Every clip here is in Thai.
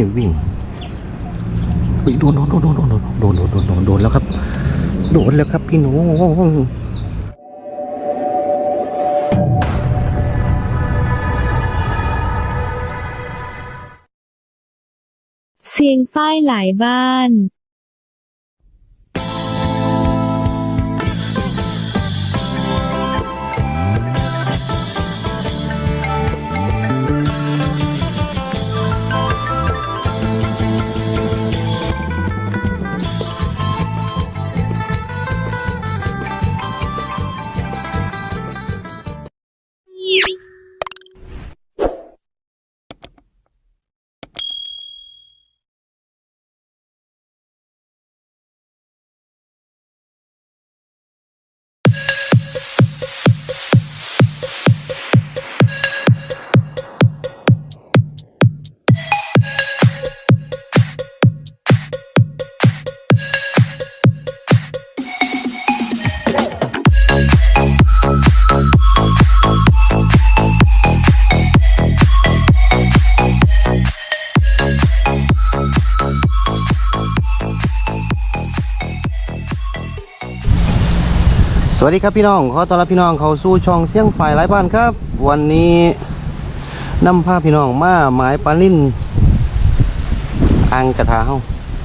ให้วิ่งโดนโดนโดนโดนโดนโดนโดนโดนโดนโดนแล้วครับ โดนแล้วครับพี่น้องเสียงป้ายหลายบ้าน สวัสดีครับพี่น้องขอต้อนรับพี่น้องเข้าสู่ช่องเสียงฝ่ายหลายบ้านครับ วันนี้นำพาพี่น้องมาหมายปลานิ่นอ่างกระทาเฮา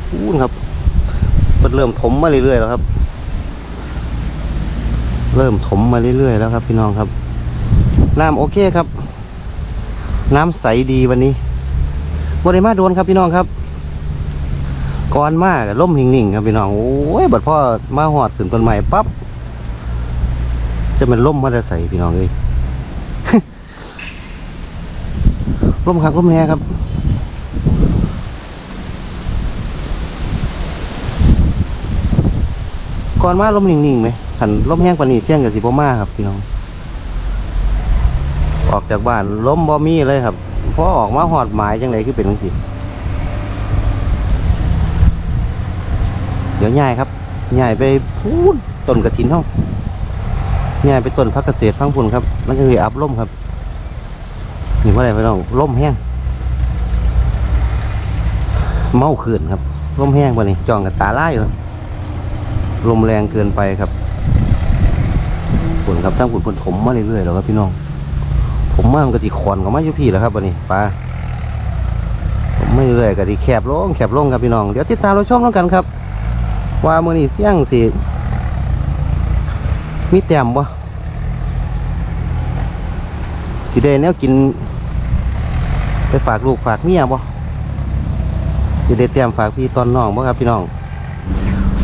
พูนครับเปิดเริ่มถมมาเรื่อยๆแล้วครับ เริ่มถมมาเรื่อยๆแล้วครับ พี่น้องครับน้ำโอเคครับ น้ำใสดีวันนี้บริมาโดนครับพี่น้องครับก่อนมากล่มหิ่งๆครับพี่น้องโอ้ยบัดพ่อมาหอดถึงต้นไม้ปั๊บ จะเป็นล่มมาจะใส่พี่น้องเลยล่มครับล่มแน่ครับก่อนมาล่มนิ่งๆไหมขันล่มแห้งกว่านี้เที่ยงกับสิบมาครับพี่น้อง ออกจากบ้านล้มบอมีเลยครับพอออกมาหอดหมายจังไรคือเป็นจังสิเดี๋ยวย้ายครับย้ายไปพูนต้นกระถินเท่า นี่ยไปต้นพักเกษตรฟังพุ่นครับ มันจะมีอัพล่มครับนี่ว่าอะไรไปน้องล่มแห้ง เมาขื่นครับล่มแห้งปะนี่จองกับตาไล่ครับลมแรงเกินไปครับฝนครับทั้งฝุ่นฝนถมมาเรื่อยๆแล้วครับพี่น้อง ผมมามันกะติขอนก็มาอยู่พี่แล้วครับวันนี้ปลาผมไม่เรื่อยกะติแคบลงแคบลงครับพี่น้อง เดี๋ยวติดตามเราชมแล้วกันครับ ว่ามือนี้เสี่ยงสิ มีแต้มบ่สิได้แนวกิน ไปฝากลูกฝากเมียบ่สิได้แต้มฝากพี่ตอนน้องบ่ครับพี่น้อง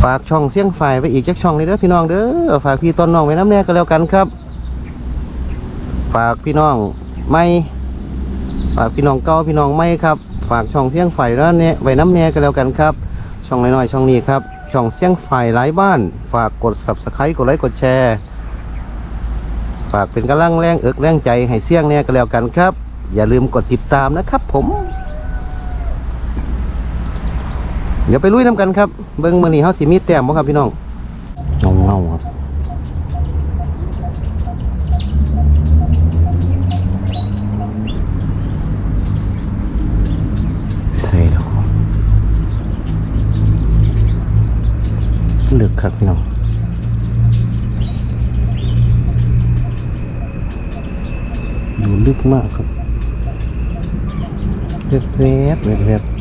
ฝากช่องเสียงไฟไว้อีกจักช่องเลยเด้อพี่น้องเด้อฝากพี่ตอนน้องไว้น้ำแน่ก็แล้วกันครับ ฝากพี่น้องไม่ฝากพี่น้องเก่าพี่น้องไม่ครับ ฝากช่องเสียงไฟแล้วเนี่ยไว้น้ำแน่ก็แล้วกันครับ ช่องน้อยๆช่องนี้ครับ ช่องเสียงไฟหลายบ้าน ฝากกด subscribe กดไลค์กดแชร์ ฝากเป็นกำลังแรงเอิกแรงใจให้เสียงเนี่ยก็แล้วกันครับ อย่าลืมกดติดตามนะครับผม เดี๋ยวไปลุยน้ำกันครับ เบิ้งมือนี้เฮาสิมีแต้มบ่ครับพี่น้องเงาเงาครับใช่แล้วครับ ลึกครับพี่น้องดูลึกมากครับเรียบเรียบๆ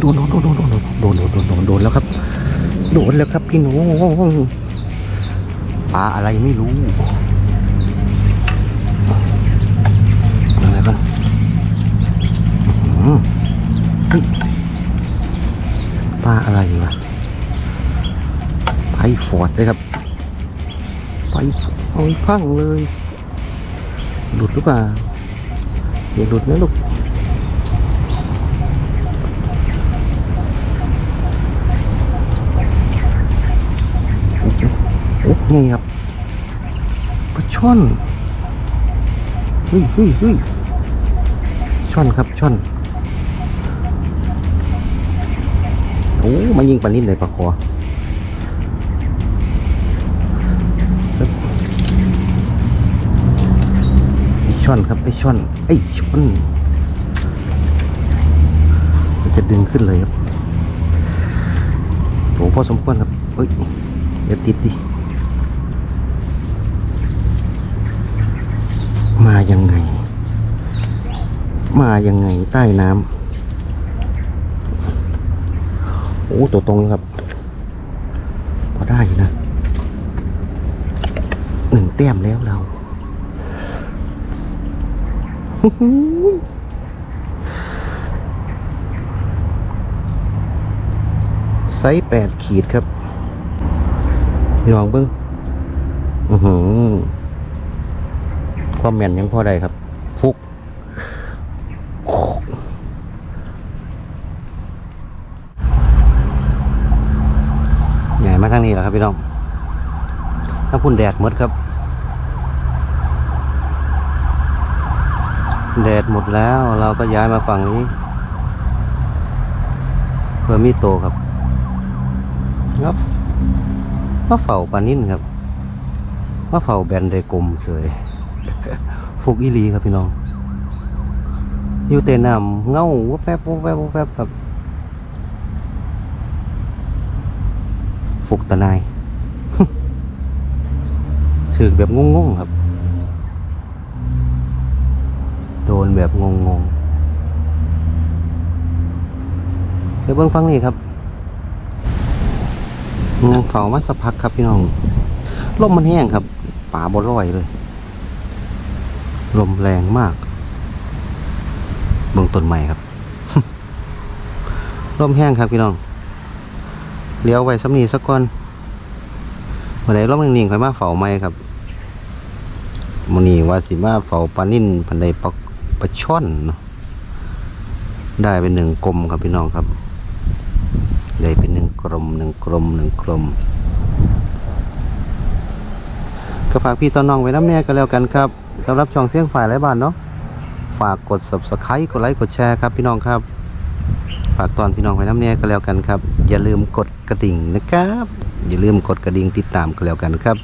โดนโดนโดนโดนโดนโดนโดนโดนแล้วครับ โดนแล้วครับพี่น้องปลาอะไรไม่รู้อะไรกันปลาอะไรวะไปฟอดเลยครับไปเอาพังเลย หลุดหรือเปล่าอย่าหลุดนะลูก โอ้ไงครับปลาช่อนเฮ้ยเฮ้ยเฮ้ยช่อนครับช่อนโอ้มายิงปลานิดเลยปลาคอช่อนครับไอช่อนไอ้ช่อนจะดึงขึ้นเลยครับโอ้พอสมควรครับเฮ้ยเดี๋ยวติดดิ มายังไง มายังไงใต้น้ำโอ้ตัวตรงครับ พอได้อยู่นะหนึ่งแต้มแล้วเราไซส์แปดขีดครับลองเบิ้งอือหือ ความแม่นยังพอได้ครับฟุกใหญ่มาทางนี้แหละครับพี่น้องถ้าพุ่นแดดหมดครับ แดดหมดแล้วเราก็ย้ายมาฝั่งนี้ เพื่อมีโตครับครับมาเฝ้าปลานิ่นครับมาเฝ้าแบนไดกลมเสย ฟุกอีลีครับพี่น้อง อยู่เตน้ำเงาวับแวบวับแวบวับแวบครับฟุกตะนายถือแบบงงๆครับ โดนแบบงงๆเดี๋ยวเบื้องฟังนี่ครับงานเฝ้ามาสักพักครับพี่น้องลมมันแห้งครับป่าบ่ร่อยเลย ลมแรงมากเบื้องต้นใหม่ครับลมแห้งครับพี่น้องเลี้ยวไว้สำนีสักก่อนวันไหนลมนิ่งๆค่อยมาเฝ้าไม้ครับมันนี้ว่าสิมาเฝ้าปลานิ่นพันใดปลาปลาช่อนเนาะได้เป็นหนึ่งกลมครับพี่น้องครับ ได้เป็นหนึ่งกลมหนึ่งกลมหนึ่งกลมก็ฝากพี่ต้นน้องไว้น้ำแน่ก็แล้วกันครับ สำหรับช่องเสียงฝ่ายไรบ้านเนาะฝากกด subscribe กดไลค์กดแชร์ครับพี่น้องครับ ฝากตอนพี่น้องไว้น้ำแน่ก็แล้วกันครับ อย่าลืมกดกระดิ่งนะครับ อย่าลืมกดกระดิ่งติดตามก็แล้วกันครับ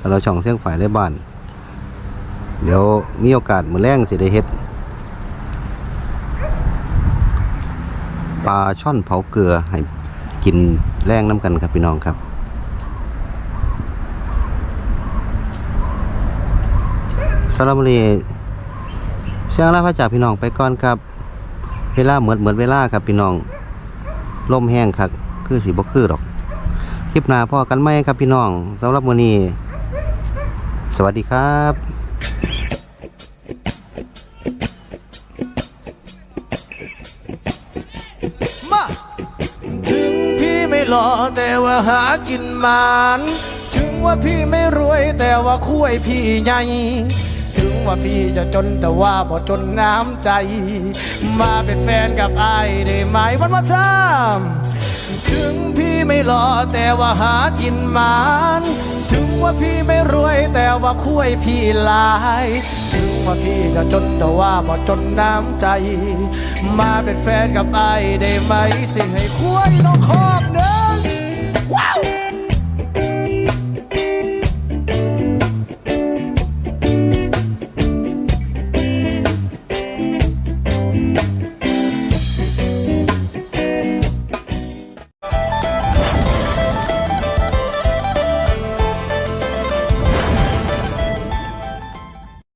สำหรับช่องเสียงฝ่ายไรบ้าน เดี๋ยวมีโอกาสมือแรงสิได้เฮ็ดปลาช่อนเผาเกลือให้กินแรงน้ำกันครับพี่น้องครับ สรับวันนี้เสียงลาพระจากพี่น้องไปก่อนครับ เวลาเหมือนเหมือนเวลาครับพี่น้องลมแห้งครับคือสีบ่คือดอก คลิปหน้าพ่อกันไหมครับพี่น้องสำหรับวันนี้ สวัสดีครับมาถึงพี่ไม่หล่อแต่ว่าหากินมาน ถึงว่าพี่ไม่รวยแต่ว่าคุยพี่ใหญ่ ว่าพี่จะจนแต่ว่าบ่จนน้ำใจ มาเป็นแฟนกับไอ้ได้ไหมวันว่าชามถึงพี่ไม่หล่อแต่ว่าหากินมานถึงว่าพี่ไม่รวยแต่ว่าคุยพี่หลาย ถึงว่าพี่จะจนแต่ว่าบ่จนน้ำใจ มาเป็นแฟนกับไอ้ได้ไหมสิให้คุยน้องคอกเดินว้าว